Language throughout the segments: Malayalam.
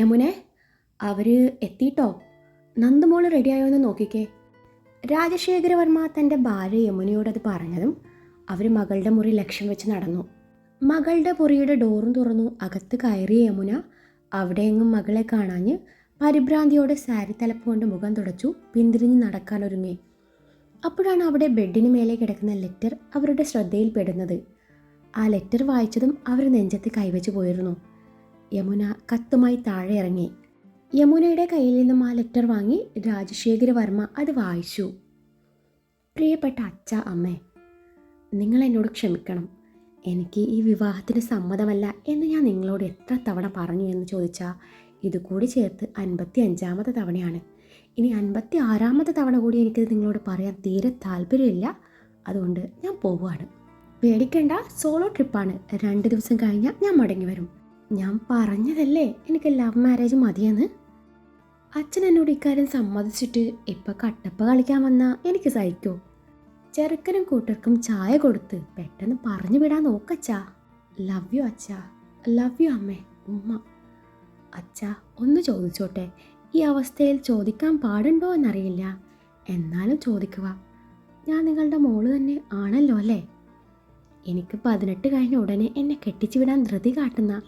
യമുനെ അവർ എത്തിയിട്ടോ നന്ദമോൾ റെഡിയായോ എന്ന് നോക്കിക്കേ. രാജശേഖരവർമ്മ തന്റെ ഭാര്യ യമുനയോടത് പറഞ്ഞതും അവർ മകളുടെ മുറി ലക്ഷ്യം വെച്ച് നടന്നു. മകളുടെ മുറിയുടെ ഡോറും തുറന്നു അകത്ത് കയറിയ യമുന അവിടെയെങ്ങും മകളെ കാണാഞ്ഞ് പരിഭ്രാന്തിയോടെ സാരി തലപ്പ് കൊണ്ട് മുഖം തുടച്ചു പിന്തിരിഞ്ഞ് നടക്കാനൊരുങ്ങി അപ്പോഴാണ് അവിടെ ബെഡിന് മേലെ കിടക്കുന്ന ലെറ്റർ അവരുടെ ശ്രദ്ധയിൽപ്പെടുന്നത്. ആ ലെറ്റർ വായിച്ചതും അവർ നെഞ്ചത്ത് കൈവച്ച് പോയിരുന്നു. യമുന കത്തുമായി താഴെ ഇറങ്ങി. യമുനയുടെ കയ്യിൽ നിന്നും ആ ലെറ്റർ വാങ്ങി രാജശേഖര വർമ്മ അത് വായിച്ചു. പ്രിയപ്പെട്ട അച്ഛ അമ്മേ നിങ്ങൾ എന്നോട് ക്ഷമിക്കണം. എനിക്ക് ഈ വിവാഹത്തിന് സമ്മതമല്ല എന്ന് ഞാൻ നിങ്ങളോട് എത്ര തവണ പറഞ്ഞു എന്ന് ചോദിച്ചാൽ ഇതുകൂടി ചേർത്ത് അൻപത്തി അഞ്ചാമത്തെ തവണയാണ്. ഇനി അൻപത്തി ആറാമത്തെ തവണ കൂടി എനിക്കത് നിങ്ങളോട് പറയാൻ തീരെ താല്പര്യമില്ല. അതുകൊണ്ട് ഞാൻ പോവുകയാണ്. പേടിക്കേണ്ട സോളോ ട്രിപ്പാണ്. രണ്ട് ദിവസം കഴിഞ്ഞാൽ ഞാൻ മടങ്ങി വരും. ഞാൻ പറഞ്ഞതല്ലേ? എനിക്ക് ലവ് മാരേജ് മതിയെന്ന്? അച്ഛൻ എന്നോട് ഇക്കാര്യം സമ്മതിച്ചിട്ട് ഇപ്പം കട്ടപ്പ കളിക്കാൻ വന്നാൽ എനിക്ക് സഹിക്കോ? ചെറുക്കനും കൂട്ടർക്കും ചായ കൊടുത്ത് പെട്ടെന്ന് പറഞ്ഞു വിടാൻ നോക്കച്ചാ ലവ് യു അച്ഛാ. ലവ് യു അമ്മേ. ഉമ്മ. അച്ഛാ ഒന്ന് ചോദിച്ചോട്ടെ? ഈ അവസ്ഥയിൽ ചോദിക്കാൻ പാടുണ്ടോ എന്നറിയില്ല. എന്നാലും ചോദിക്കുക. ഞാൻ നിങ്ങളുടെ മോൾ തന്നെ ആണല്ലോ അല്ലേ? എനിക്ക് പതിനെട്ട് കഴിഞ്ഞ ഉടനെ എന്നെ കെട്ടിച്ചു വിടാൻ ധൃതി കാട്ടുന്ന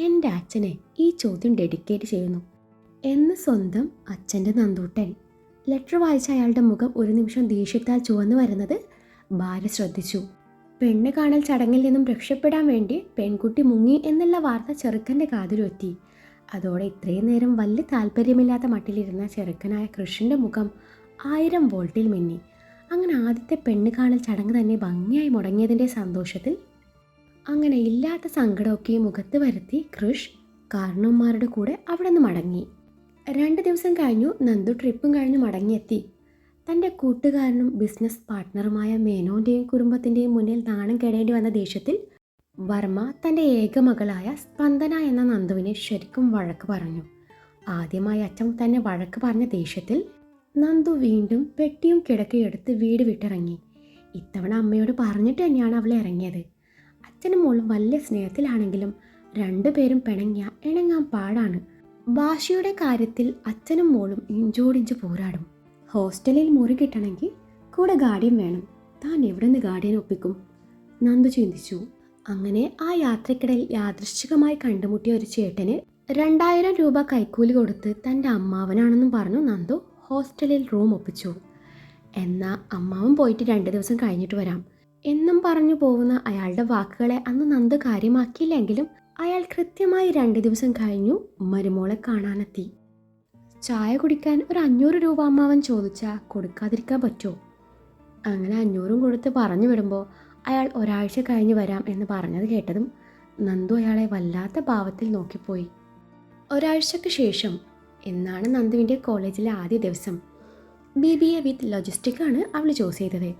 എന്റെ അച്ഛനെ ഈ ചോദ്യം ഡെഡിക്കേറ്റ് ചെയ്യുന്നു എന്ന് സ്വന്തം അച്ഛന്റെ നന്ദൂട്ടൻ. ലെറ്റർ വായിച്ച അയാളുടെ മുഖം ഒരു നിമിഷം ദേഷ്യത്താൽ ചുവന്നു വരുന്നത് ഭാര്യ ശ്രദ്ധിച്ചു. പെണ്ണ് കാണൽ ചടങ്ങിൽ നിന്നും രക്ഷപ്പെടാൻ വേണ്ടി പെൺകുട്ടി മുങ്ങി എന്നുള്ള വാർത്ത ചെറുക്കന്റെ കാതിലെത്തി. അതോടെ ഇത്രയും നേരം വലിയ താല്പര്യമില്ലാത്ത മട്ടിലിരുന്ന ചെറുക്കനായ കൃഷ്ണന്റെ മുഖം ആയിരം വോൾട്ടിൽ മിന്നി. അങ്ങനെ ആദ്യത്തെ പെണ്ണ് കാണൽ ചടങ്ങ് തന്നെ ഭംഗിയായി മുടങ്ങിയതിന്റെ സന്തോഷത്തിൽ അങ്ങനെ ഇല്ലാത്ത സങ്കടമൊക്കെ മുഖത്ത് വരുത്തി കൃഷ് കാരണവന്മാരുടെ കൂടെ അവിടെ നിന്ന് മടങ്ങി. രണ്ട് ദിവസം കഴിഞ്ഞു നന്ദു ട്രിപ്പും കഴിഞ്ഞ് മടങ്ങിയെത്തി. തന്റെ കൂട്ടുകാരനും ബിസിനസ് പാർട്ട്ണറുമായ മേനോന്റെയും കുടുംബത്തിന്റെയും മുന്നിൽ നാണം കെടേണ്ടി വന്ന ദേഷ്യത്തിൽ വർമ്മ തന്റെ ഏക മകളായ സ്പന്ദന എന്ന നന്ദുവിനെ ശരിക്കും വഴക്ക് പറഞ്ഞു. ആദ്യമായി അച്ഛൻ തന്നെ വഴക്ക് പറഞ്ഞ ദേഷ്യത്തിൽ നന്ദു വീണ്ടും പെട്ടിയും കിടക്കയെടുത്ത് വീട് വിട്ടിറങ്ങി. ഇത്തവണ അമ്മയോട് പറഞ്ഞിട്ട് തന്നെയാണ് അവൾ ഇറങ്ങിയത്. അച്ഛനും മോളും വലിയ സ്നേഹത്തിലാണെങ്കിലും രണ്ടുപേരും പിണങ്ങിയ ഇണങ്ങാൻ പാടാണ്. ഭാഷയുടെ കാര്യത്തിൽ അച്ഛനും മോളും ഇഞ്ചോടിഞ്ച് പോരാടും. ഹോസ്റ്റലിൽ മുറി കിട്ടണമെങ്കിൽ കൂടെ ഗാർഡിയൻ വേണം. താൻ എവിടെ നിന്ന് ഗാർഡിയൻ ഒപ്പിക്കും? നന്ദു ചിന്തിച്ചു. അങ്ങനെ ആ യാത്രക്കിടയിൽ യാദൃശ്ചികമായി കണ്ടുമുട്ടിയ ഒരു ചേട്ടന് രണ്ടായിരം രൂപ കൈക്കൂലി കൊടുത്ത് തന്റെ അമ്മാവനാണെന്നും പറഞ്ഞു നന്ദു ഹോസ്റ്റലിൽ റൂം ഒപ്പിച്ചു. എന്നാൽ അമ്മാവൻ പോയിട്ട് രണ്ട് ദിവസം കഴിഞ്ഞിട്ട് വരാം. എന്നും പറഞ്ഞു പോകുന്ന അയാളുടെ വാക്കുകളെ അന്ന് നന്ദു കാര്യമാക്കിയില്ലെങ്കിലും അയാൾ കൃത്യമായി രണ്ട് ദിവസം കഴിഞ്ഞു മരുമോളെ കാണാനെത്തി. ചായ കുടിക്കാൻ ഒരു അഞ്ഞൂറ് രൂപ അമ്മാവൻ ചോദിച്ചാൽ കൊടുക്കാതിരിക്കാൻ പറ്റുമോ അങ്ങനെ അഞ്ഞൂറും കൊടുത്ത് പറഞ്ഞു വിടുമ്പോൾ അയാൾ ഒരാഴ്ച കഴിഞ്ഞ് വരാം എന്ന് പറഞ്ഞത് കേട്ടതും നന്ദു അയാളെ വല്ലാത്ത ഭാവത്തിൽ നോക്കിപ്പോയി. ഒരാഴ്ചയ്ക്ക് ശേഷം എന്നാണ് നന്ദുവിന്റെ കോളേജിലെ ആദ്യ ദിവസം. ബി ബി എ വിത്ത് ലോജിസ്റ്റിക്കാണ് അവൾ ചൂസ് ചെയ്തത്.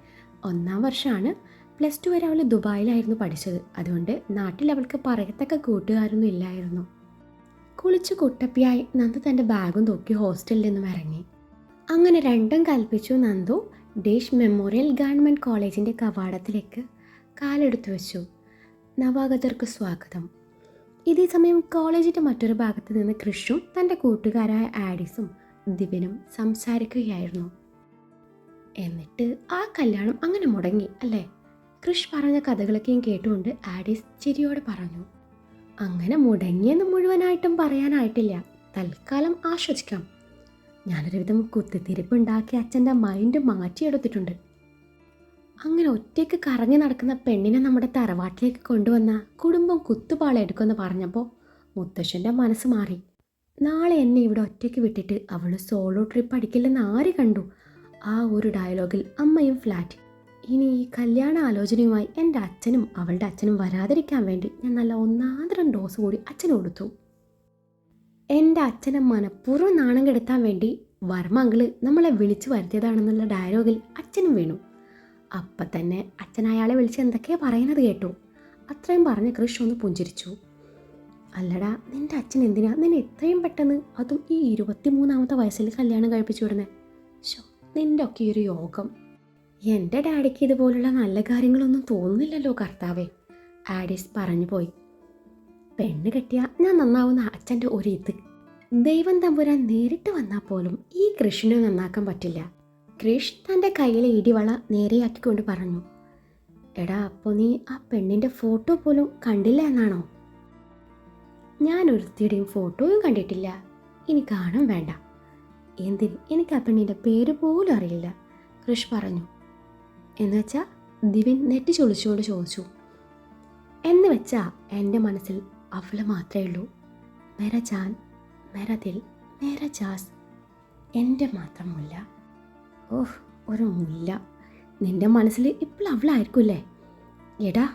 ഒന്നാം വർഷമാണ് പ്ലസ് ടു വരെ അവൾ ദുബായിലായിരുന്നു പഠിച്ചത്. അതുകൊണ്ട് നാട്ടിൽ അവൾക്ക് പറയത്തക്ക കൂട്ടുകാരൊന്നും ഇല്ലായിരുന്നു. കുളിച്ചു കുട്ടപ്പിയായി നന്ദു തന്റെ ബാഗും തൂക്കി ഹോസ്റ്റലിൽ നിന്നും ഇറങ്ങി. അങ്ങനെ രണ്ടും കൽപ്പിച്ചു നന്ദു. ഡേഷ് മെമ്മോറിയൽ ഗവൺമെന്റ് കോളേജിന്റെ കവാടത്തിലേക്ക് കാലെടുത്തു വെച്ചു. നവാഗതർക്ക് സ്വാഗതം. ഇതേ സമയം കോളേജിന്റെ മറ്റൊരു ഭാഗത്ത് നിന്ന് കൃഷും തന്റെ കൂട്ടുകാരായ ആഡിസും ദിവനും സംസാരിക്കുകയായിരുന്നു. എന്നിട്ട് ആ കല്യാണം അങ്ങനെ മുടങ്ങി അല്ലേ? കൃഷ് പറഞ്ഞ കഥകളൊക്കെയും കേട്ടുകൊണ്ട് ആഡീസ് ചിരിയോടെ പറഞ്ഞു. അങ്ങനെ മുടങ്ങിയെന്ന് മുഴുവനായിട്ടും പറയാനായിട്ടില്ല. തൽക്കാലം ആശ്വസിക്കാം. ഞാനൊരുവിധം കുത്തിത്തിരിപ്പ് ഉണ്ടാക്കി അച്ഛന്റെ മൈൻഡ് മാറ്റിയെടുത്തിട്ടുണ്ട്. അങ്ങനെ ഒറ്റയ്ക്ക് കറങ്ങി നടക്കുന്ന പെണ്ണിനെ നമ്മുടെ തറവാട്ടിലേക്ക് കൊണ്ടുവന്ന കുടുംബം കുത്തുപാളെടുക്കുമെന്ന് പറഞ്ഞപ്പോൾ മുത്തശ്ശന്റെ മനസ്സ് മാറി. നാളെ എന്നെ ഇവിടെ ഒറ്റയ്ക്ക് വിട്ടിട്ട് അവൾ സോളോ ട്രിപ്പ് അടിക്കില്ലെന്ന് ആര് കണ്ടു? ആ ഒരു ഡയലോഗിൽ അമ്മയും ഫ്ലാറ്റ് ഇനി ഈ കല്യാണ ആലോചനയുമായി എന്റെ അച്ഛനും അവളുടെ അച്ഛനും വരാതിരിക്കാൻ വേണ്ടി ഞാൻ നല്ല ഒന്നാന്തരം ഡോസ് കൂടി അച്ഛന് കൊടുത്തു. എന്റെ അച്ഛനെ മനഃപൂർവം നാണം കെടുത്താൻ വേണ്ടി വർമ്മ അങ്കിൾ നമ്മളെ വിളിച്ചു വരുത്തിയതാണെന്നുള്ള ഡയലോഗിൽ അച്ഛനും വീണു. അപ്പം തന്നെ അച്ഛൻ അയാളെ വിളിച്ച് എന്തൊക്കെയാ പറയുന്നത് കേട്ടു. അത്രയും പറഞ്ഞ് കൃഷ് ഒന്ന് പുഞ്ചിരിച്ചു. അല്ലടാ നിന്റെ അച്ഛൻ എന്തിനാ നിന്നെ ഇത്രയും പെട്ടെന്ന് അതും ഈ ഇരുപത്തി മൂന്നാമത്തെ വയസ്സിൽ കല്യാണം കഴിപ്പിച്ചു വിടുന്നത് ഷോ നിന്റെ ഒക്കെ ഒരു യോഗം. എന്റെ ഡാഡിക്ക് ഇതുപോലുള്ള നല്ല കാര്യങ്ങളൊന്നും തോന്നുന്നില്ലല്ലോ കർത്താവേ. ആഡിസ് പറഞ്ഞു പോയി. പെണ്ണ് കെട്ടിയ ഞാൻ നന്നാവുന്ന അച്ഛന്റെ ഒരു ഇത് ദൈവം തമ്പുരാൻ നേരിട്ട് വന്നാൽ പോലും ഈ കൃഷിനെ നന്നാക്കാൻ പറ്റില്ല. കൃഷ് തന്റെ കയ്യിലെ ഇടിവള നേരെയാക്കിക്കൊണ്ട് പറഞ്ഞു. എടാ അപ്പോൾ നീ ആ പെണ്ണിന്റെ ഫോട്ടോ പോലും കണ്ടില്ല എന്നാണോ? ഞാൻ ഒരുത്തിയുടെയും ഫോട്ടോയും കണ്ടിട്ടില്ല. ഇനി കാണും വേണ്ട. എന്തിന്? എനിക്ക് ആ പെണ്ണിന്റെ പേര് പോലും അറിയില്ല. കൃഷ് പറഞ്ഞു. എന്നുവെച്ചാൽ ദിവ്യൻ നെറ്റി ചൊളിച്ചുകൊണ്ട് ചോദിച്ചു എന്ന് വെച്ചാൽ എന്റെ മനസ്സിൽ അവൾ മാത്രമേ ഉള്ളൂ? മെര ജാൻ മെര ദിൽ മെര എന്റെ മാത്രം മുല്ല. ഓഹ് ഒരു മുല്ല? നിന്റെ മനസ്സിൽ ഇപ്പോൾ അവളായിരിക്കുമല്ലേ എടാ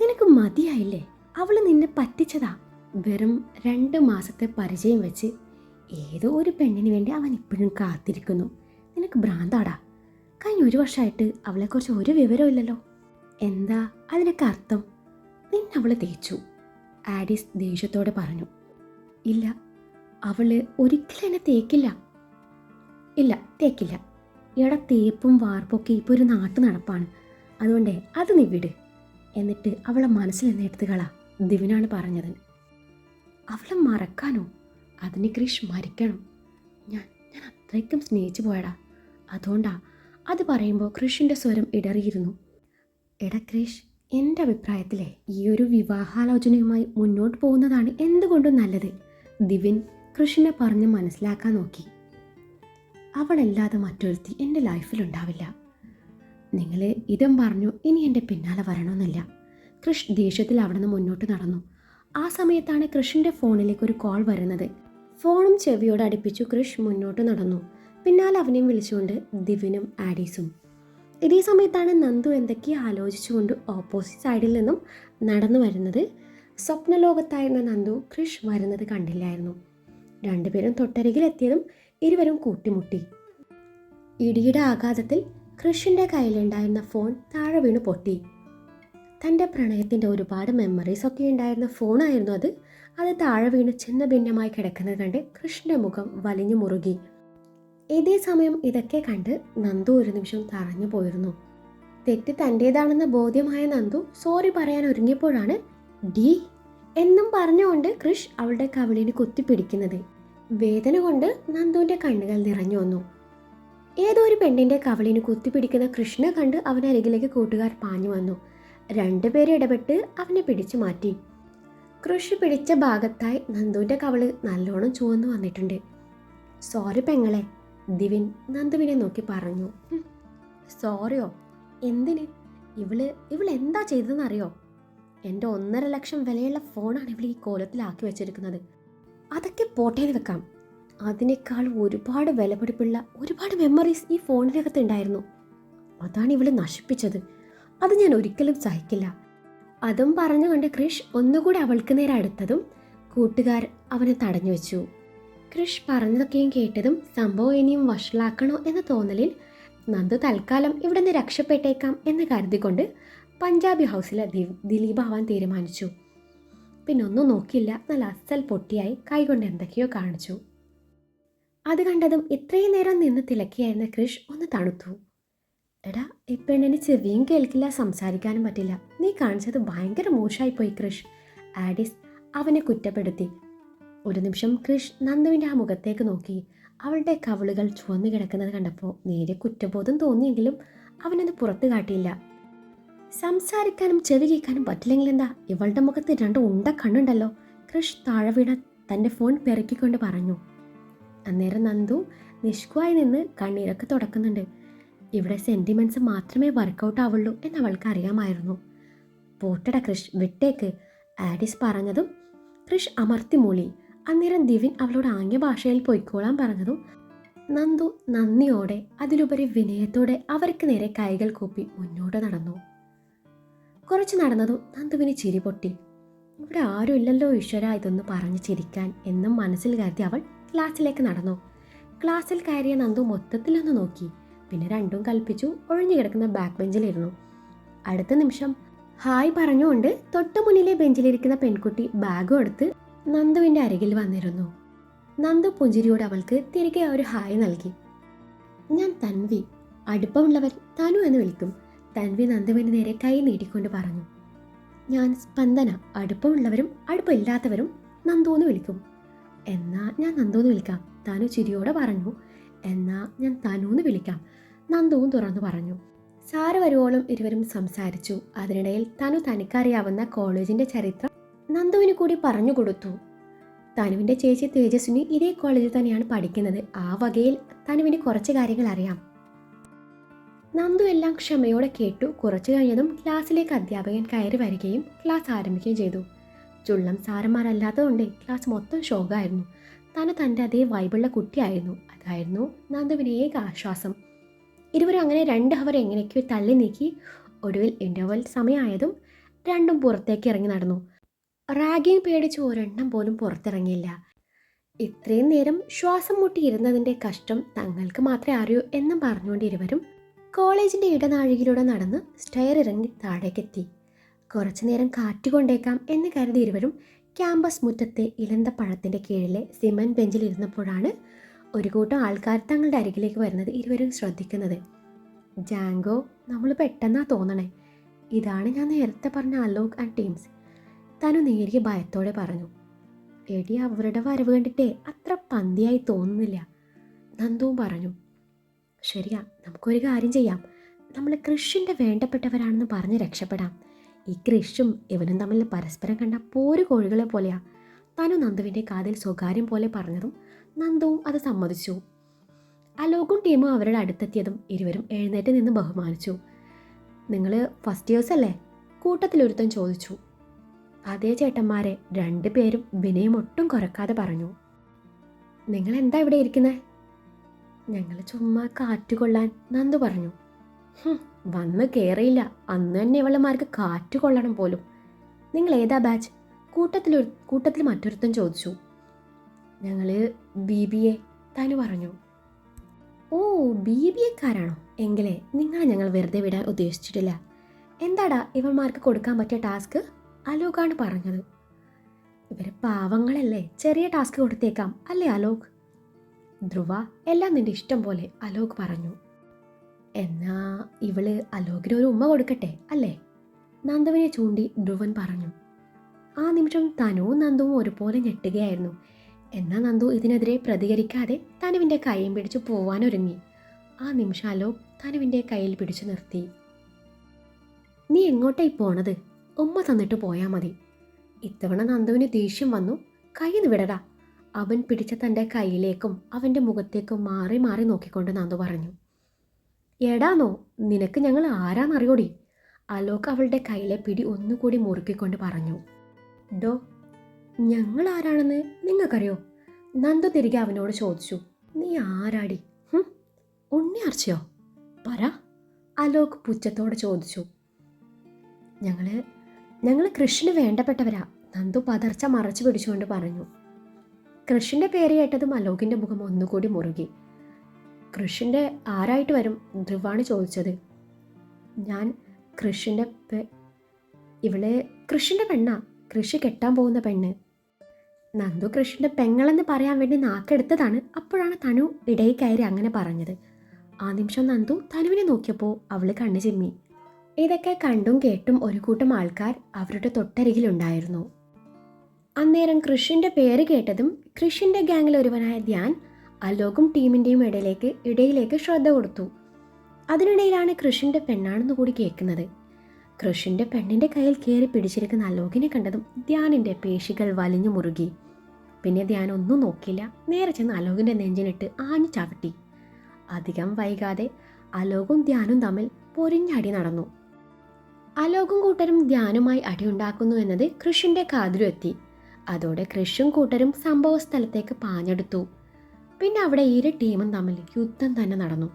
നിനക്ക് മതിയായില്ലേ? അവൾ നിന്നെ പറ്റിച്ചതാ. വെറും രണ്ട് മാസത്തെ പരിചയം വെച്ച് ഏതോ ഒരു പെണ്ണിന് വേണ്ടി അവൻ ഇപ്പോഴും കാത്തിരിക്കുന്നു. നിനക്ക് ഭ്രാന്താടാ. കഴിഞ്ഞ ഒരു വർഷമായിട്ട് അവളെക്കുറിച്ച് ഒരു വിവരം ഇല്ലല്ലോ എന്താ അതിനൊക്കെ അർത്ഥം? നിന്നെ അവളെ തേച്ചു. ആഡിസ് ദേഷ്യത്തോടെ പറഞ്ഞു. ഇല്ല അവൾ ഒരിക്കലും എന്നെ തേക്കില്ല. ഇല്ല തേക്കില്ല. എടാ തേപ്പും വാർപ്പൊക്കെ ഇപ്പോൾ ഒരു നാട്ടു നടപ്പാണ്. അതുകൊണ്ട് അത് നീ വിട്. എന്നിട്ട് അവളെ മനസ്സിൽ നിന്ന് എടുത്തുകളാ ദിവനാണ് പറഞ്ഞത്. അവളെ മറക്കാനോ? അതിന് ക്രിഷ് മരിക്കണം. ഞാൻ ഞാൻ അത്രയ്ക്കും സ്നേഹിച്ചു പോയടാ. അതുകൊണ്ടാ അത് പറയുമ്പോൾ കൃഷിന്റെ സ്വരം ഇടറിയിരുന്നു. എടാ ക്രിഷ് എന്റെ അഭിപ്രായത്തിലെ ഈ ഒരു വിവാഹാലോചനയുമായി മുന്നോട്ട് പോകുന്നതാണ് എന്തുകൊണ്ടും നല്ലത്. ദിവിൻ കൃഷിനെ പറഞ്ഞ് മനസ്സിലാക്കാൻ നോക്കി. അവളല്ലാതെ മറ്റൊരുത്തി എന്റെ ലൈഫിലുണ്ടാവില്ല. നിങ്ങൾ ഇതും പറഞ്ഞു ഇനി എന്റെ പിന്നാലെ വരണമെന്നില്ല. കൃഷ് ദേഷ്യത്തിൽ അവിടെ നിന്ന് മുന്നോട്ട് നടന്നു. ആ സമയത്താണ് കൃഷിന്റെ ഫോണിലേക്ക് ഒരു കോൾ വരുന്നത്. ഫോണും ചെവിയോട് അടുപ്പിച്ചു കൃഷ് മുന്നോട്ട് നടന്നു. പിന്നാലെ അവനെയും വിളിച്ചുകൊണ്ട് ദിവിനും ആഡീസും. ഇതേ സമയത്താണ് നന്ദു എന്തൊക്കെയോ ആലോചിച്ചുകൊണ്ട് ഓപ്പോസിറ്റ് സൈഡിൽ നിന്നും നടന്നു വരുന്നത്. സ്വപ്നലോകത്തായിരുന്ന നന്ദു ക്രിഷ് വരുന്നത് കണ്ടില്ലായിരുന്നു. രണ്ടുപേരും തൊട്ടരികിലെത്തിയതും ഇരുവരും കൂട്ടിമുട്ടി. ഇടിയുടെ ആഘാതത്തിൽ ക്രിഷിന്റെ കയ്യിലുണ്ടായിരുന്ന ഫോൺ താഴെ വീണ് പൊട്ടി. തന്റെ പ്രണയത്തിന്റെ ഒരുപാട് മെമ്മറീസ് ഒക്കെ ഉണ്ടായിരുന്ന ഫോണായിരുന്നു അത്. അത് താഴെ വീണ് ചിന്ന ഭിന്നമായി കിടക്കുന്നത് കണ്ട് കൃഷ്ണന്റെ മുഖം വലിഞ്ഞു മുറുകി. ഇതേ സമയം ഇതൊക്കെ കണ്ട് നന്ദു ഒരു നിമിഷം തറഞ്ഞു പോയിരുന്നു. തെറ്റ് തന്റേതാണെന്ന ബോധ്യമായ നന്ദു സോറി പറയാൻ ഒരുങ്ങിയപ്പോഴാണ് ഡി എന്നും പറഞ്ഞുകൊണ്ട് കൃഷ് അവളുടെ കവിളിന് കുത്തിപ്പിടിക്കുന്നത്. വേദന കൊണ്ട് നന്ദുവിന്റെ കണ്ണുകൾ നിറഞ്ഞു വന്നു. ഏതോ ഒരു പെണ്ണിന്റെ കവിളിന് കുത്തിപ്പിടിക്കുന്ന കൃഷ്ണ കണ്ട് അവനരികിലേക്ക് കൂട്ടുകാർ പാഞ്ഞു വന്നു. രണ്ടുപേരെ ഇടപെട്ട് അവനെ പിടിച്ചു മാറ്റി. കൃഷി പിടിച്ച ഭാഗത്തായി നന്ദുവിന്റെ കവൾ നല്ലോണം ചുവന്നു വന്നിട്ടുണ്ട്. സോറി പെങ്ങളെ ദിവിൻ നന്ദുവിനെ നോക്കി പറഞ്ഞു. സോറിയോ എന്തിന്? ഇവൾ ഇവൾ എന്താ ചെയ്തതെന്നറിയോ? എന്റെ ഒന്നര ലക്ഷം വിലയുള്ള ഫോണാണ് ഇവൾ ഈ കോലത്തിലാക്കി വെച്ചിരിക്കുന്നത്. അതൊക്കെ പോട്ടേന്ന് വെക്കാം. അതിനേക്കാൾ ഒരുപാട് വിലപിടിപ്പുള്ള ഒരുപാട് മെമ്മറീസ് ഈ ഫോണിനകത്ത് ഉണ്ടായിരുന്നു. അതാണ് ഇവൾ നശിപ്പിച്ചത്. അത് ഞാൻ ഒരിക്കലും സഹിക്കില്ല. അതും പറഞ്ഞുകൊണ്ട് ക്രിഷ് ഒന്നുകൂടി അവൾക്ക് നേരെ അടുത്തതും കൂട്ടുകാർ അവനെ തടഞ്ഞു വെച്ചു. ക്രിഷ് പറഞ്ഞതൊക്കെയും കേട്ടതും സംഭവം ഇനിയും വഷളാക്കണോ എന്ന തോന്നലിൽ നന്ദു തൽക്കാലം ഇവിടെ നിന്ന് രക്ഷപ്പെട്ടേക്കാം എന്ന് കരുതിക്കൊണ്ട് പഞ്ചാബി ഹൗസിലെ ദിലീപ് ആവാൻ തീരുമാനിച്ചു. പിന്നെ ഒന്നും നോക്കിയില്ല. നല്ല അസൽ പൊട്ടിയായി കൈകൊണ്ട് എന്തൊക്കെയോ കാണിച്ചു. അത് കണ്ടതും ഇത്രയും നേരം നിന്ന് തിളക്കിയായിരുന്ന ക്രിഷ് ഒന്ന് തണുത്തു. എടാ ഈ പെണ്ണിന് ചെവിയും കേൾക്കില്ല സംസാരിക്കാനും പറ്റില്ല. നീ കാണിച്ചത് ഭയങ്കര മോശമായി പോയി ക്രിഷ് ആഡിസ് അവനെ കുറ്റപ്പെടുത്തി. ഒരു നിമിഷം കൃഷ് നന്ദുവിന്റെ ആ മുഖത്തേക്ക് നോക്കി. അവളുടെ കവിളുകൾ ചുവന്നു കിടക്കുന്നത് കണ്ടപ്പോൾ നേരെ കുറ്റബോധം തോന്നിയെങ്കിലും അവനത് പുറത്തു കാട്ടിയില്ല. സംസാരിക്കാനും ചെവി കേൾക്കാനും പറ്റില്ലെങ്കിൽ എന്താ? ഇവളുടെ മുഖത്ത് രണ്ട് ഉണ്ട കണ്ണുണ്ടല്ലോ. കൃഷ് താഴെ വീണ തന്റെ ഫോൺ പെറുക്കിക്കൊണ്ട് പറഞ്ഞു. അന്നേരം നന്ദു നിഷ്കുവായി നിന്ന് കണ്ണീരൊക്കെ തുടക്കുന്നുണ്ട്. ഇവിടെ സെന്റിമെന്റ്സ് മാത്രമേ വർക്കൗട്ട് ആവുള്ളൂ എന്ന് അവൾക്ക് അറിയാമായിരുന്നു. പോട്ടട ക്രിഷ് വിട്ടേക്ക്. ആഡിസ് പറഞ്ഞതും കൃഷ് അമർത്തി മൂളി. അന്നേരം ദിവിൻ അവളോട് ആംഗ്യ ഭാഷയിൽ പൊയ്ക്കോളാൻ പറഞ്ഞതും നന്ദു നന്ദിയോടെ അതിലുപരി വിനയത്തോടെ അവർക്ക് നേരെ കൈകൾ കൂപ്പി മുന്നോട്ട് നടന്നു. കുറച്ച് നടന്നതും നന്ദുവിന് ചിരി പൊട്ടി. ഇവിടെ ആരും ഇല്ലല്ലോ ഈശ്വര ഇതൊന്ന് പറഞ്ഞ് ചിരിക്കാൻ എന്നും മനസ്സിൽ കരുതി അവൾ ക്ലാസ്സിലേക്ക് നടന്നു. ക്ലാസ്സിൽ കയറിയ നന്ദു മൊത്തത്തിലൊന്ന് നോക്കി. പിന്നെ രണ്ടും കൽപ്പിച്ചു ഒഴിഞ്ഞു കിടക്കുന്ന ബാക്ക് ബെഞ്ചിലിരുന്നു. അടുത്ത നിമിഷം ഹായ് പറഞ്ഞുകൊണ്ട് തൊട്ടു മുന്നിലെ ബെഞ്ചിലിരിക്കുന്ന പെൺകുട്ടി ബാഗും എടുത്ത് നന്ദുവിന്റെ അരികിൽ വന്നിരുന്നു. നന്ദു പുഞ്ചിരിയോട് അവൾക്ക് തിരികെ ഒരു ഹായ് നൽകി. ഞാൻ തൻവി. അടുപ്പമുള്ളവർ തനു എന്ന് വിളിക്കും തൻവി നന്ദുവിന് നേരെ കൈ നീട്ടിക്കൊണ്ട് പറഞ്ഞു. ഞാൻ സ്പന്ദന. അടുപ്പമുള്ളവരും അടുപ്പമില്ലാത്തവരും നന്ദു എന്ന് വിളിക്കും. എന്നാ ഞാൻ നന്ദു എന്ന് വിളിക്കാം തനു ചിരിയോടെ പറഞ്ഞു. എന്നാ ഞാൻ തനു എന്ന് വിളിക്കാം നന്ദുവും തുറന്നു പറഞ്ഞു. സാറ് വരുവോളം ഇരുവരും സംസാരിച്ചു. അതിനിടയിൽ തനു തനിക്കറിയാവുന്ന കോളേജിന്റെ ചരിത്രം നന്ദുവിന് കൂടി പറഞ്ഞു കൊടുത്തു. തനുവിന്റെ ചേച്ചി തേജസ്വിനി ഇതേ കോളേജിൽ തന്നെയാണ് പഠിക്കുന്നത്. ആ വകയിൽ തനുവിന് കുറച്ച് കാര്യങ്ങൾ അറിയാം. നന്ദു എല്ലാം ക്ഷമയോടെ കേട്ടു. കുറച്ചു കഴിഞ്ഞതും ക്ലാസ്സിലേക്ക് അധ്യാപകൻ കയറി വരികയും ക്ലാസ് ആരംഭിക്കുകയും ചെയ്തു. ചുള്ളം സാരന്മാരല്ലാത്തതുകൊണ്ട് ക്ലാസ് മൊത്തം ശോകമായിരുന്നു. തന്നെ തന്റെ അതേ വൈബുള്ള കുട്ടിയായിരുന്നു. അതായിരുന്നു നന്ദുവിന് ഏക ആശ്വാസം. ഇരുവരും അങ്ങനെ രണ്ട് അവർ എങ്ങനെയൊക്കെയോ തള്ളി നീക്കി. ഒടുവിൽ ഇന്റർവൽ സമയമായതും രണ്ടും പുറത്തേക്ക് ഇറങ്ങി നടന്നു. റാഗിങ് പേടിച്ച് ഒരെണ്ണം പോലും പുറത്തിറങ്ങിയില്ല. ഇത്രയും നേരം ശ്വാസം മുട്ടിയിരുന്നതിന്റെ കഷ്ടം തങ്ങൾക്ക് മാത്രമേ അറിയൂ എന്നും പറഞ്ഞുകൊണ്ട് ഇരുവരും കോളേജിന്റെ ഇടനാഴികയിലൂടെ നടന്ന് സ്റ്റെയർ ഇറങ്ങി താഴേക്കെത്തി. കുറച്ചു നേരം കാറ്റുകൊണ്ടേക്കാം എന്ന് കരുതി ഇരുവരും ക്യാമ്പസ് മുറ്റത്തെ ഇലന്തപ്പഴത്തിന്റെ കീഴിലെ സിമന്റ് ബെഞ്ചിൽ ഇരുന്നപ്പോഴാണ് ഒരു കൂട്ടം ആൾക്കാർ തങ്ങളുടെ അരികിലേക്ക് വരുന്നത് ഇരുവരും ശ്രദ്ധിക്കുന്നത്. ജാങ്കോ നമ്മൾ പെട്ടെന്നാ തോന്നണേ. ഇതാണ് ഞാൻ നേരത്തെ പറഞ്ഞ അലോക് ആൻഡ് ടീംസ്. തനു നേരിയ ഭയത്തോടെ പറഞ്ഞു എടി അവരുടെ വരവ് കണ്ടിട്ടേ അത്ര പന്തിയായി തോന്നുന്നില്ല നന്ദുവും പറഞ്ഞു. ശരിയാ നമുക്കൊരു കാര്യം ചെയ്യാം. നമ്മൾ കൃഷിന്റെ വേണ്ടപ്പെട്ടവരാണെന്ന് പറഞ്ഞ് രക്ഷപ്പെടാം. ഈ കൃഷും ഇവനും തമ്മിൽ പരസ്പരം കണ്ട പോരു കോഴികളെ പോലെയാ. തനു നന്ദുവിന്റെ കാതിൽ സ്വകാര്യം പോലെ പറഞ്ഞതും നന്ദുവും അത് സമ്മതിച്ചു. അലോകും ടീമും അവരുടെ അടുത്തെത്തിയതും ഇരുവരും എഴുന്നേറ്റ് നിന്ന് ബഹുമാനിച്ചു. നിങ്ങൾ ഫസ്റ്റ് ഇയേഴ്സ് അല്ലേ? കൂട്ടത്തിലൊരുത്തൻ ചോദിച്ചു. അതേ ചേട്ടന്മാരെ രണ്ടുപേരും വിനയം ഒട്ടും കുറക്കാതെ പറഞ്ഞു. നിങ്ങൾ എന്താ ഇവിടെ ഇരിക്കുന്നത് ഞങ്ങൾ ചുമ്മാ കാറ്റുകൊള്ളാൻ നന്ദു പറഞ്ഞു. "ഹും, വന്ന് കയറിയില്ല അന്ന് തന്നെ ഇവളമാർക്ക് കാറ്റ് കൊള്ളണം പോലും. നിങ്ങൾ ഏതാ ബാച്ച്? കൂട്ടത്തിൽ കൂട്ടത്തിൽ മറ്റൊരുത്തൻ ചോദിച്ചു. ഞങ്ങൾ ബി ബി എ തനു പറഞ്ഞു. ഓ ബി ബി എക്കാരാണോ എങ്കിലേ നിങ്ങളെ ഞങ്ങൾ വെറുതെ വിടാൻ ഉദ്ദേശിച്ചിട്ടില്ല. എന്താടാ ഇവന്മാർക്ക് കൊടുക്കാൻ പറ്റിയ ടാസ്ക്? അലോകാണ് പറഞ്ഞത്. ഇവർ പാവങ്ങളല്ലേ? ചെറിയ ടാസ്ക് കൊടുത്തേക്കാം. അല്ലേ അലോക് ധ്രുവ എല്ലാം നിന്റെ ഇഷ്ടം പോലെ അലോക് പറഞ്ഞു. എന്നാ ഇവൾ അലോകിന് ഒരു ഉമ്മ കൊടുക്കട്ടെ അല്ലേ? നന്ദുവിനെ ചൂണ്ടി ധ്രുവൻ പറഞ്ഞു. ആ നിമിഷം തനുവും നന്ദുവും ഒരുപോലെ ഞെട്ടുകയായിരുന്നു. എന്നാ നന്ദു ഇതിനെതിരെ പ്രതികരിക്കാതെ തനുവിന്റെ കൈയും പിടിച്ചു പോവാനൊരുങ്ങി. ആ നിമിഷം അലോക് തനുവിന്റെ കയ്യിൽ പിടിച്ചു നിർത്തി. നീ എങ്ങോട്ടായി പോണത്? ഉമ്മ തന്നിട്ട് പോയാൽ മതി. ഇത്തവണ നന്ദുവിന് ദേഷ്യം വന്നു. കൈന്ന് വിടടാ. അവൻ പിടിച്ച തന്റെ കയ്യിലേക്കും അവന്റെ മുഖത്തേക്കും മാറി മാറി നോക്കിക്കൊണ്ട് നന്ദു പറഞ്ഞു. എടാന്നോ നിനക്ക് ഞങ്ങൾ ആരാന്നറിയോടി? അലോക് അവളുടെ കയ്യിലെ പിടി ഒന്നുകൂടി മുറുക്കിക്കൊണ്ട് പറഞ്ഞു. ഡോ ഞങ്ങൾ ആരാണെന്ന് നിങ്ങൾക്കറിയോ? നന്ദു തിരികെ അവനോട് ചോദിച്ചു. നീ ആരാടി? ഉണ്ണി അർച്ചയോ പറ. അലോക് പുച്ഛത്തോടെ ചോദിച്ചു. ഞങ്ങൾ ഞങ്ങൾ കൃഷിന് വേണ്ടപ്പെട്ടവരാ. നന്ദു പതർച്ച മറച്ചു പിടിച്ചുകൊണ്ട് പറഞ്ഞു. കൃഷിന്റെ പേര് കേട്ടതും അലോകിന്റെ മുഖം ഒന്നുകൂടി മുറുകി. കൃഷിന്റെ ആരായിട്ട് വരും? ധ്രുവാണ് ചോദിച്ചത്. ഞാൻ കൃഷിന്റെ ഇവളെ കൃഷിന്റെ പെണ്ണാ. കൃഷി കെട്ടാൻ പോകുന്ന പെണ്ണ്. നന്ദു കൃഷിന്റെ പെങ്ങളെന്ന് പറയാൻ വേണ്ടി നാക്കെടുത്തതാണ്. അപ്പോഴാണ് തനു ഇടയിൽ കയറി അങ്ങനെ പറഞ്ഞത്. ആ നിമിഷം നന്ദു തനുവിനെ നോക്കിയപ്പോൾ അവൾ കണ്ണു ചിമ്മി. ഇതൊക്കെ കണ്ടും കേട്ടും ഒരു കൂട്ടം ആൾക്കാർ അവരുടെ തൊട്ടരികിലുണ്ടായിരുന്നു അന്നേരം കൃഷിന്റെ പേര് കേട്ടതും കൃഷിന്റെ ഗാങ്ങിൽ ഒരുവനായ ധ്യാൻ അലോകും ടീമിന്റെയും ഇടയിലേക്ക് ഇടയിലേക്ക് ശ്രദ്ധ കൊടുത്തു. അതിനിടയിലാണ് കൃഷിന്റെ പെണ്ണാണെന്ന് കൂടി കേൾക്കുന്നത്. കൃഷിന്റെ പെണ്ണിന്റെ കയ്യിൽ കയറി പിടിച്ചിരിക്കുന്ന അലോകിനെ കണ്ടതും ധ്യാനിന്റെ പേശികൾ വലിഞ്ഞു മുറുകി. പിന്നെ ധ്യാൻ ഒന്നും നോക്കിയില്ല. നേരെ ചെന്ന് അലോകിന്റെ നെഞ്ചിനിട്ട് ആഞ്ഞു ചവിട്ടി. അധികം വൈകാതെ അലോകും ധ്യാനും തമ്മിൽ പൊരിഞ്ഞടി നടന്നു. അലോകും കൂട്ടരും ധ്യാനുമായി അടിയുണ്ടാക്കുന്നു എന്നത് കൃഷിന്റെ കാതിലും എത്തി അതോടെ കൃഷും കൂട്ടരും സംഭവ സ്ഥലത്തേക്ക് പാഞ്ഞെടുത്തു. പിന്നെ അവിടെ ഇരു ടീമും തമ്മിൽ യുദ്ധം തന്നെ നടന്നു.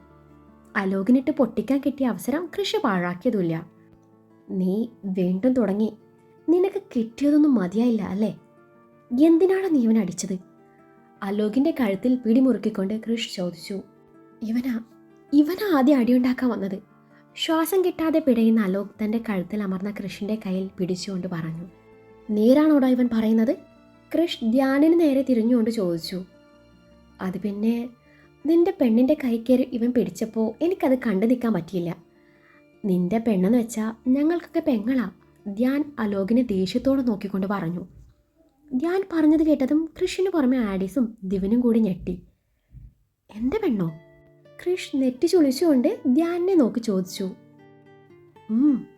അലോകിനിട്ട് പൊട്ടിക്കാൻ കിട്ടിയ അവസരം കൃഷി പാഴാക്കിയതുമില്ല. നീ വീണ്ടും തുടങ്ങി. നിനക്ക് കിട്ടിയതൊന്നും മതിയായില്ല അല്ലേ? എന്തിനാണ് നീ ഇവനെ അടിച്ചത്? അലോകിന്റെ കഴുത്തിൽ പിടിമുറുക്കിക്കൊണ്ട് കൃഷ് ചോദിച്ചു. ഇവനാ ഇവനാ ആദ്യം അടിയുണ്ടാക്കാൻ വന്നത്. ശ്വാസം കിട്ടാതെ പിടയുന്ന അലോക് തന്റെ കഴുത്തിൽ അമർന്ന കൃഷിന്റെ കയ്യിൽ പിടിച്ചുകൊണ്ട് പറഞ്ഞു നേരാണോടാ ഇവൻ പറയുന്നത്? കൃഷ് ധ്യാനിന് നേരെ തിരിഞ്ഞുകൊണ്ട് ചോദിച്ചു അത് പിന്നെ നിന്റെ പെണ്ണിന്റെ കൈക്കേറി ഇവൻ പിടിച്ചപ്പോൾ എനിക്കത് കണ്ടു നിൽക്കാൻ പറ്റിയില്ല. നിന്റെ പെണ്ണെന്ന് വെച്ചാൽ ഞങ്ങൾക്കൊക്കെ പെങ്ങളാ. ധ്യാൻ അലോകിനെ ദേഷ്യത്തോടെ നോക്കിക്കൊണ്ട് പറഞ്ഞു. ധ്യാൻ പറഞ്ഞത് കേട്ടതും കൃഷിന് പുറമെ ആഡീസും ദിവനും കൂടി ഞെട്ടി. എന്റെ പെണ്ണോ? കൃഷ് നെറ്റി ചുളിച്ചുകൊണ്ട് ധ്യാനെ നോക്കി ചോദിച്ചു.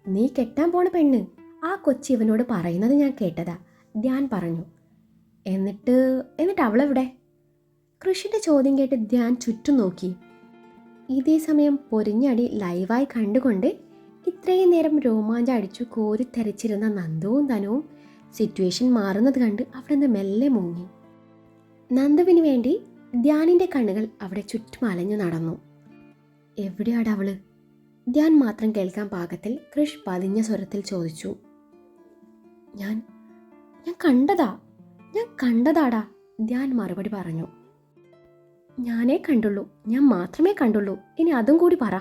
നീ കെട്ടാൻ പോണ പെണ്ണ്. ആ കൊച്ചി ഇവനോട് പറയുന്നത് ഞാൻ കേട്ടതാ ധ്യാൻ പറഞ്ഞു. എന്നിട്ട് എന്നിട്ട് അവളെവിടെ? കൃഷിന്റെ ചോദ്യം കേട്ട് ധ്യാൻ ചുറ്റും നോക്കി. ഇതേ സമയം പൊരിഞ്ഞടി ലൈവായി കണ്ടുകൊണ്ട് ഇത്രയും നേരം രോമാഞ്ചം അടിച്ചു കോരി തെരച്ചിരുന്ന നന്ദവും ധനവും സിറ്റുവേഷൻ മാറുന്നത് കണ്ട് അവിടെ നിന്ന് മെല്ലെ മുങ്ങി. നന്ദുവിന് വേണ്ടി ധ്യാനിന്റെ കണ്ണുകൾ അവിടെ ചുറ്റും അലഞ്ഞു നടന്നു. എവിടെയാണ് അവൾ? ധ്യാൻ മാത്രം കേൾക്കാൻ പാകത്തിൽ കൃഷ് പതിഞ്ഞ സ്വരത്തിൽ ചോദിച്ചു. ഞാൻ ഞാൻ കണ്ടതാ ഞാൻ കണ്ടതാടാ ധ്യാൻ മറുപടി പറഞ്ഞു. ഞാനേ കണ്ടുള്ളൂ ഞാൻ മാത്രമേ കണ്ടുള്ളൂ ഇനി അതും കൂടി പറ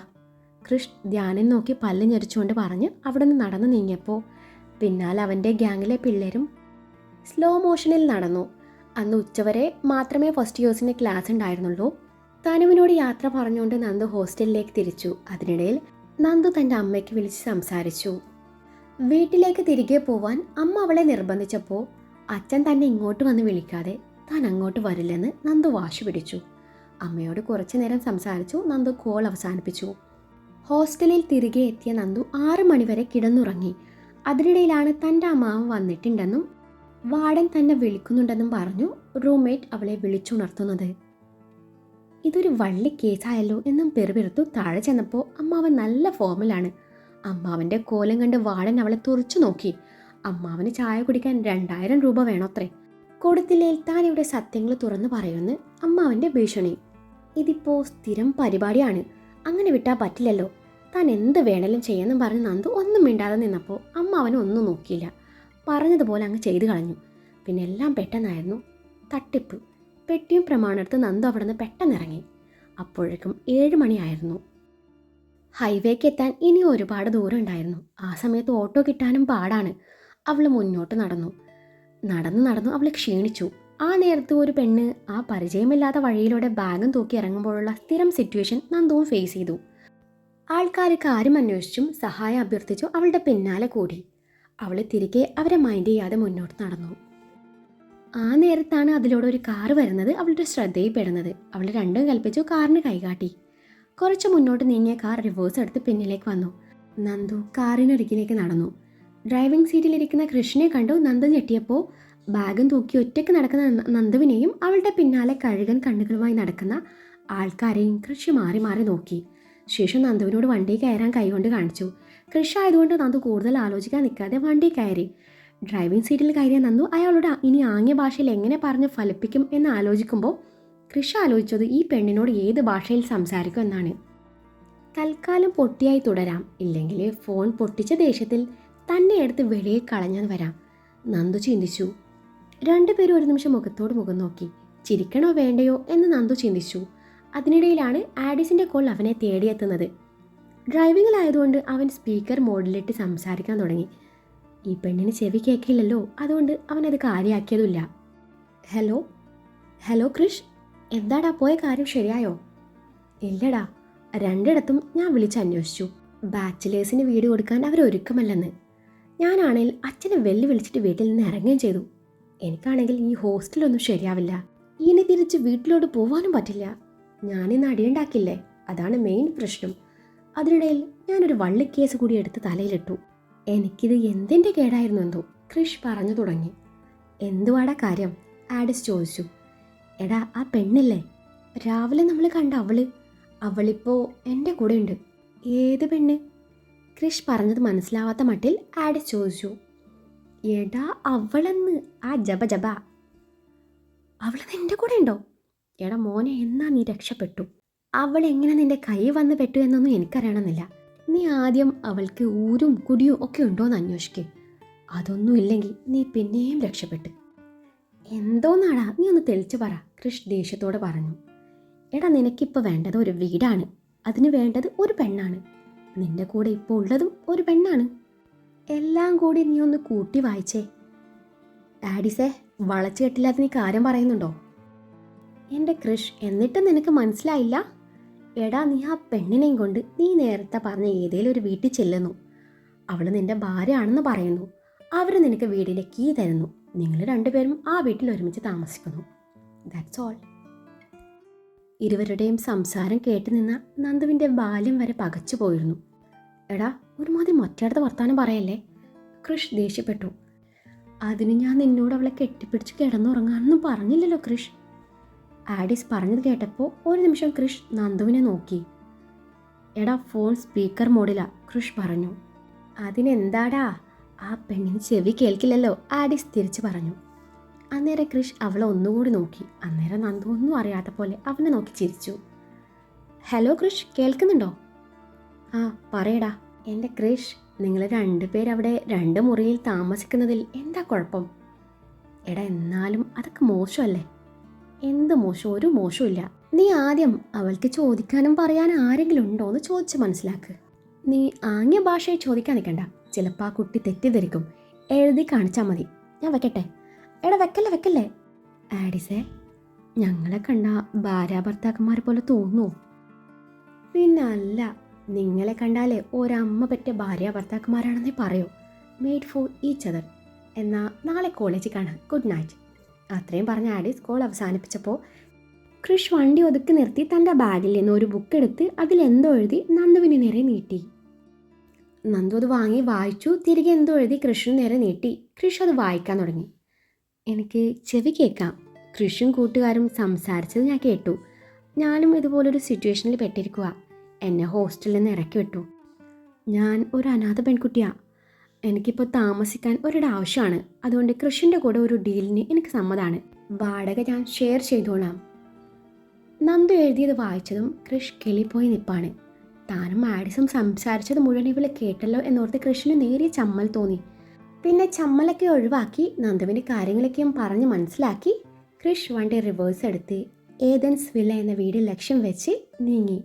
കൃഷ് ധ്യാനം നോക്കി പല്ല് ഞെരിച്ചുകൊണ്ട് പറഞ്ഞ് അവിടെ നിന്ന് നടന്നു നീങ്ങിയപ്പോൾ പിന്നാലെ അവന്റെ ഗ്യാങ്ങിലെ പിള്ളേരും സ്ലോ മോഷനിൽ നടന്നു. അന്ന് ഉച്ചവരെ മാത്രമേ ഫസ്റ്റ് ഇയേഴ്സിന് ക്ലാസ് ഉണ്ടായിരുന്നുള്ളൂ. തനുവിനോട് യാത്ര പറഞ്ഞുകൊണ്ട് നന്ദു ഹോസ്റ്റലിലേക്ക് തിരിച്ചു. അതിനിടയിൽ നന്ദു തന്റെ അമ്മയ്ക്ക് വിളിച്ച് സംസാരിച്ചു. വീട്ടിലേക്ക് തിരികെ പോവാൻ അമ്മ അവളെ നിർബന്ധിച്ചപ്പോൾ അച്ഛൻ തന്നെ ഇങ്ങോട്ട് വന്ന് വിളിക്കാതെ താൻ അങ്ങോട്ട് വരില്ലെന്ന് നന്ദു വാശി പിടിച്ചു. അമ്മയോട് കുറച്ചു നേരം സംസാരിച്ചു. നന്ദു കോൾ അവസാനിപ്പിച്ചു. ഹോസ്റ്റലിൽ തിരികെ എത്തിയ നന്ദു ആറ് മണിവരെ കിടന്നുറങ്ങി. അതിനിടയിലാണ് തന്റെ അമ്മാവ് വന്നിട്ടുണ്ടെന്നും വാർഡൻ തന്നെ വിളിക്കുന്നുണ്ടെന്നും പറഞ്ഞു റൂംമേറ്റ് അവളെ വിളിച്ചുണർത്തുന്നത്. ഇതൊരു വള്ളി കേസായല്ലോ എന്നും പെറുപിറുത്തു താഴെ ചെന്നപ്പോൾ അമ്മാവൻ നല്ല ഫോമിലാണ്. അമ്മാവന്റെ കോലം കണ്ട് വാടൻ അവളെ തുറച്ചു നോക്കി. അമ്മാവന് ചായ കുടിക്കാൻ രണ്ടായിരം രൂപ വേണോത്രേ. കൊടുത്തില്ലേൽ താൻ ഇവിടെ സത്യങ്ങൾ തുറന്നു പറയുമെന്ന് അമ്മാവന്റെ ഭീഷണി. ഇതിപ്പോൾ സ്ഥിരം പരിപാടിയാണ്. അങ്ങനെ വിട്ടാൽ പറ്റില്ലല്ലോ. താൻ എന്ത് വേണേലും ചെയ്യാമെന്നും പറഞ്ഞ് നന്ദു ഒന്നും മിണ്ടാതെ നിന്നപ്പോൾ അമ്മാവൻ ഒന്നും നോക്കിയില്ല. പറഞ്ഞതുപോലെ അങ്ങ് ചെയ്തു കളഞ്ഞു. പിന്നെ എല്ലാം പെട്ടെന്നായിരുന്നു തട്ടിപ്പ്. പെട്ടിയും പ്രമാണെടുത്ത് നന്ദു അവിടെ നിന്ന് പെട്ടെന്നിറങ്ങി അപ്പോഴേക്കും ഏഴ് മണിയായിരുന്നു. ഹൈവേക്ക് എത്താൻ ഇനി ഒരുപാട് ദൂരം ഉണ്ടായിരുന്നു. ആ സമയത്ത് ഓട്ടോ കിട്ടാനും പാടാണ്. അവൾ മുന്നോട്ട് നടന്നു. നടന്നു നടന്നു അവൾ ക്ഷീണിച്ചു. ആ നേരത്ത് ഒരു പെണ്ണ് ആ പരിചയമില്ലാത്ത വഴിയിലൂടെ ബാഗും തൂക്കി ഇറങ്ങുമ്പോഴുള്ള സ്ഥിരം സിറ്റുവേഷൻ നന്ദുവും ഫേസ് ചെയ്തു. ആൾക്കാർ കാര്യം അന്വേഷിച്ചും സഹായം അഭ്യർത്ഥിച്ചും അവളുടെ പിന്നാലെ കൂടി. അവൾ തിരികെ അവരെ മൈൻഡ് ചെയ്യാതെ മുന്നോട്ട് നടന്നു. ആ നേരത്താണ് അതിലൂടെ ഒരു കാറ് വരുന്നത് അവളുടെ ശ്രദ്ധയിൽപ്പെടുന്നത് അവൾ രണ്ടും കൽപ്പിച്ചു കാറിന് കൈകാട്ടി. കുറച്ച് മുന്നോട്ട് നീങ്ങിയ കാർ റിവേഴ്സ് എടുത്ത് പിന്നിലേക്ക് വന്നു. നന്ദു കാറിനൊരുക്കിലേക്ക് നടന്നു. ഡ്രൈവിംഗ് സീറ്റിലിരിക്കുന്ന കൃഷ്ണനെ കണ്ടു നന്ദു ഞെട്ടിയപ്പോൾ ബാഗും തൂക്കി ഒറ്റയ്ക്ക് നടക്കുന്ന നന്ദുവിനെയും അവളുടെ പിന്നാലെ കഴുകൻ കണ്ണുകളുമായി നടക്കുന്ന ആൾക്കാരെയും കൃഷി മാറി മാറി നോക്കി. ശേഷം നന്ദുവിനോട് വണ്ടി കയറാൻ കൈകൊണ്ട് കാണിച്ചു. കൃഷി ആയതുകൊണ്ട് നന്ദു കൂടുതൽ ആലോചിക്കാൻ നിൽക്കാതെ വണ്ടി കയറി. ഡ്രൈവിംഗ് സീറ്റിൽ കയറിയ നന്ദു അയാളോട് ഇനി ആംഗ്യ ഭാഷയിൽ എങ്ങനെ പറഞ്ഞ് ഫലിപ്പിക്കും? എന്ന് ആലോചിക്കുമ്പോൾ കൃഷ ആലോചിച്ചത് ഈ പെണ്ണിനോട് ഏത് ഭാഷയിൽ സംസാരിക്കും എന്നാണ്. തൽക്കാലം പൊട്ടിയായി തുടരാം. ഇല്ലെങ്കിൽ ഫോൺ പൊട്ടിച്ച ദേഷ്യത്തിൽ തന്നെ എടുത്ത് വെളിയിൽ കളഞ്ഞെന്ന് വരാം. നന്ദു ചിന്തിച്ചു. രണ്ടുപേരും ഒരു നിമിഷം മുഖത്തോട് മുഖം നോക്കി. ചിരിക്കണോ വേണ്ടയോ? എന്ന് നന്ദു ചിന്തിച്ചു. അതിനിടയിലാണ് ആഡിസിന്റെ കോൾ അവനെ തേടിയെത്തുന്നത്. ഡ്രൈവിങ്ങിലായതുകൊണ്ട് അവൻ സ്പീക്കർ മോഡിലിട്ട് സംസാരിക്കാൻ തുടങ്ങി. ഈ പെണ്ണിന് ചെവി കേൾക്കില്ലല്ലോ അതുകൊണ്ട് അവനത് കാര്യമാക്കിയതുമില്ല ഹലോ? ഹലോ ക്രിഷ്? എന്താടാ പോയ കാര്യം ശരിയായോ? ഇല്ലടാ രണ്ടിടത്തും ഞാൻ വിളിച്ചന്വേഷിച്ചു ബാച്ചിലേഴ്സിന് വീട് കൊടുക്കാൻ അവർ അവരൊരുക്കമല്ലെന്ന് ഞാനാണെങ്കിൽ അച്ഛനെ വെല്ലു വിളിച്ചിട്ട് വീട്ടിൽ നിന്ന് ഇറങ്ങുകയും ചെയ്തു. എനിക്കാണെങ്കിൽ ഈ ഹോസ്റ്റലൊന്നും ശരിയാവില്ല. ഇനി തിരിച്ച് വീട്ടിലോട്ട് പോവാനും പറ്റില്ല. ഞാനിന്ന് അടിയുണ്ടാക്കില്ലേ? അതാണ് മെയിൻ പ്രശ്നം. അതിനിടയിൽ ഞാനൊരു വള്ളിക്കേസ് കൂടി എടുത്ത് തലയിലിട്ടു. എനിക്കിത് എന്തിന്റെ കേടായിരുന്നു എന്തോ. ക്രിഷ് പറഞ്ഞു തുടങ്ങി. എന്തുവാടാ കാര്യം? ആഡിസ് ചോദിച്ചു. എടാ ആ പെണ്ണില്ലേ? രാവിലെ നമ്മൾ കണ്ട അവൾ. അവളിപ്പോൾ എന്റെ കൂടെ ഉണ്ട് ഏത് പെണ്ണ്? ക്രിഷ് പറഞ്ഞത് മനസ്സിലാവാത്ത മട്ടിൽ ആഡിസ് ചോദിച്ചു. എടാ അവളെന്ന്. ആ ജബ ജബ. അവളത് എന്റെ കൂടെ ഉണ്ടോ എടാ മോനെ എന്നാ നീ രക്ഷപ്പെട്ടു? അവൾ എങ്ങനെ നിന്റെ കൈ വന്ന് പെട്ടു എന്നൊന്നും എനിക്കറിയണമെന്നില്ല. നീ ആദ്യം അവൾക്ക് ഊരും കുടിയും ഒക്കെ ഉണ്ടോയെന്ന് അന്വേഷിക്കേ. അതൊന്നും ഇല്ലെങ്കിൽ നീ പിന്നെയും രക്ഷപ്പെട്ട്. എന്തോന്നാടാ? നീ ഒന്ന് തെളിച്ചു പറ. കൃഷ് ദേഷ്യത്തോടെ പറഞ്ഞു. എടാ നിനക്കിപ്പോൾ വേണ്ടത് ഒരു വീടാണ്. അതിന് വേണ്ടത് ഒരു പെണ്ണാണ്. നിന്റെ കൂടെ ഇപ്പോൾ ഉള്ളതും ഒരു പെണ്ണാണ്. എല്ലാം കൂടി നീ ഒന്ന് കൂട്ടി വായിച്ചേ. ഡാഡിസേ വളച്ചു കെട്ടില്ലാതെ നീ കാര്യം പറയുന്നുണ്ടോ? എന്റെ കൃഷ് എന്നിട്ട് നിനക്ക് മനസ്സിലായില്ല? എടാ നീ ആ പെണ്ണിനെയും കൊണ്ട് നീ നേരത്തെ പറഞ്ഞ ഏതേലും ഒരു വീട്ടിൽ ചെല്ലുന്നു. അവൾ നിന്റെ ഭാര്യയാണെന്ന് പറയുന്നു. അവർ നിനക്ക് വീടിലെ കീ തരുന്നു. നിങ്ങൾ രണ്ടുപേരും ആ വീട്ടിൽ ഒരുമിച്ച് താമസിക്കുന്നു. ദാറ്റ്സ് ഓൾ ഇരുവരുടെയും സംസാരം കേട്ട് നിന്ന നന്ദുവിന്റെ ബാല്യം വരെ പകച്ചു പോയിരുന്നു. എടാ ഒരുമാതിരി മറ്റേടത്ത് വർത്താനം പറയല്ലേ? കൃഷ് ദേഷ്യപ്പെട്ടു. അതിന് ഞാൻ നിന്നോട് അവളെ കെട്ടിപ്പിടിച്ച് കിടന്നുറങ്ങാനൊന്നും പറഞ്ഞില്ലല്ലോ കൃഷ്. ആഡിസ് പറഞ്ഞത് കേട്ടപ്പോൾ ഒരു നിമിഷം കൃഷ് നന്ദുവിനെ നോക്കി. എടാ ഫോൺ സ്പീക്കർ മോഡിലാ കൃഷ് പറഞ്ഞു. അതിനെന്താടാ? ആ പെണ്ണിന് ചെവി കേൾക്കില്ലല്ലോ ആഡിസ് തിരിച്ചു പറഞ്ഞു. അന്നേരം കൃഷ് അവളെ ഒന്നുകൂടി നോക്കി. അന്നേരം നന്ദു ഒന്നും അറിയാത്ത പോലെ അവനെ നോക്കി ചിരിച്ചു. ഹലോ കൃഷ് കേൾക്കുന്നുണ്ടോ? ആ പറയടാ. എന്റെ കൃഷ് നിങ്ങൾ രണ്ടുപേരവിടെ രണ്ട് മുറിയിൽ താമസിക്കുന്നതിൽ എന്താ കുഴപ്പം? എടാ എന്നാലും അതൊക്കെ മോശമല്ലേ? എന്ത് മോശം? ഒരു മോശമില്ല നീ ആദ്യം അവൾക്ക് ചോദിക്കാനും പറയാൻ ആരെങ്കിലും ഉണ്ടോ എന്ന് ചോദിച്ച് മനസ്സിലാക്ക്. നീ ആംഗ്യ ഭാഷയെ ചോദിക്കാൻ നിൽക്കണ്ട. ചിലപ്പോൾ ആ കുട്ടി തെറ്റിദ്ധരിക്കും. എഴുതി കാണിച്ചാൽ മതി. ഞാൻ വെക്കട്ടെ? എടാ വെക്കല്ലേ വെക്കല്ലേ? ആഡിസേ ഞങ്ങളെ കണ്ട ഭാര്യ ഭർത്താക്കന്മാരെ പോലെ തോന്നുന്നു പിന്നല്ല നിങ്ങളെ കണ്ടാലേ ഒരമ്മ പറ്റിയ ഭാര്യ ഭർത്താക്കന്മാരാണെന്നേ പറയൂ. മെയ്ഡ് ഫോർ ഈച്ച് അതർ എന്നാൽ നാളെ കോളേജിൽ കാണാം. ഗുഡ് നൈറ്റ് അത്രയും പറഞ്ഞ ആടി സ്കൂൾ അവസാനിപ്പിച്ചപ്പോൾ കൃഷ് വണ്ടി ഒതുക്കി നിർത്തി തന്റെ ബാഗിൽ നിന്ന് ഒരു ബുക്ക് എടുത്ത് അതിൽ എന്തോ എഴുതി നന്ദുവിന് നേരെ നീട്ടി. നന്ദു അത് വാങ്ങി വായിച്ചു തിരികെ എന്തോ എഴുതി കൃഷിന് നേരെ നീട്ടി. കൃഷ് അത് വായിക്കാൻ തുടങ്ങി. എനിക്ക് ചെവി കേൾക്കാം. കൃഷും കൂട്ടുകാരും സംസാരിച്ചത് ഞാൻ കേട്ടു. ഞാനും ഇതുപോലൊരു സിറ്റുവേഷനിൽ പെട്ടിരിക്കുക എന്നെ ഹോസ്റ്റലിൽ നിന്ന് ഇറക്കി വിട്ടു. ഞാൻ ഒരു അനാഥ പെൺകുട്ടിയാ. എനിക്കിപ്പോൾ താമസിക്കാൻ ഒരിട ആവശ്യമാണ് അതുകൊണ്ട് കൃഷിന്റെ കൂടെ ഒരു ഡീലിന് എനിക്ക് സമ്മതമാണ് വാടക ഞാൻ ഷെയർ ചെയ്തോളാം. നന്ദു എഴുതിയത് വായിച്ചതും കൃഷ് കിളിപ്പോയി നിപ്പാണ്. താനും ആഡിസും സംസാരിച്ചത് മുഴുവൻ ഇവളെ കേട്ടല്ലോ എന്നോർത്ത് കൃഷിന് നേരിയ ചമ്മൽ തോന്നി. പിന്നെ ചമ്മലൊക്കെ ഒഴിവാക്കി നന്ദുവിന്റെ കാര്യങ്ങളൊക്കെയും പറഞ്ഞ് മനസ്സിലാക്കി. കൃഷ് വണ്ടി റിവേഴ്സ് എടുത്ത് ഏതൻസ് വില്ല എന്ന വീട് ലക്ഷ്യം വെച്ച് നീങ്ങി.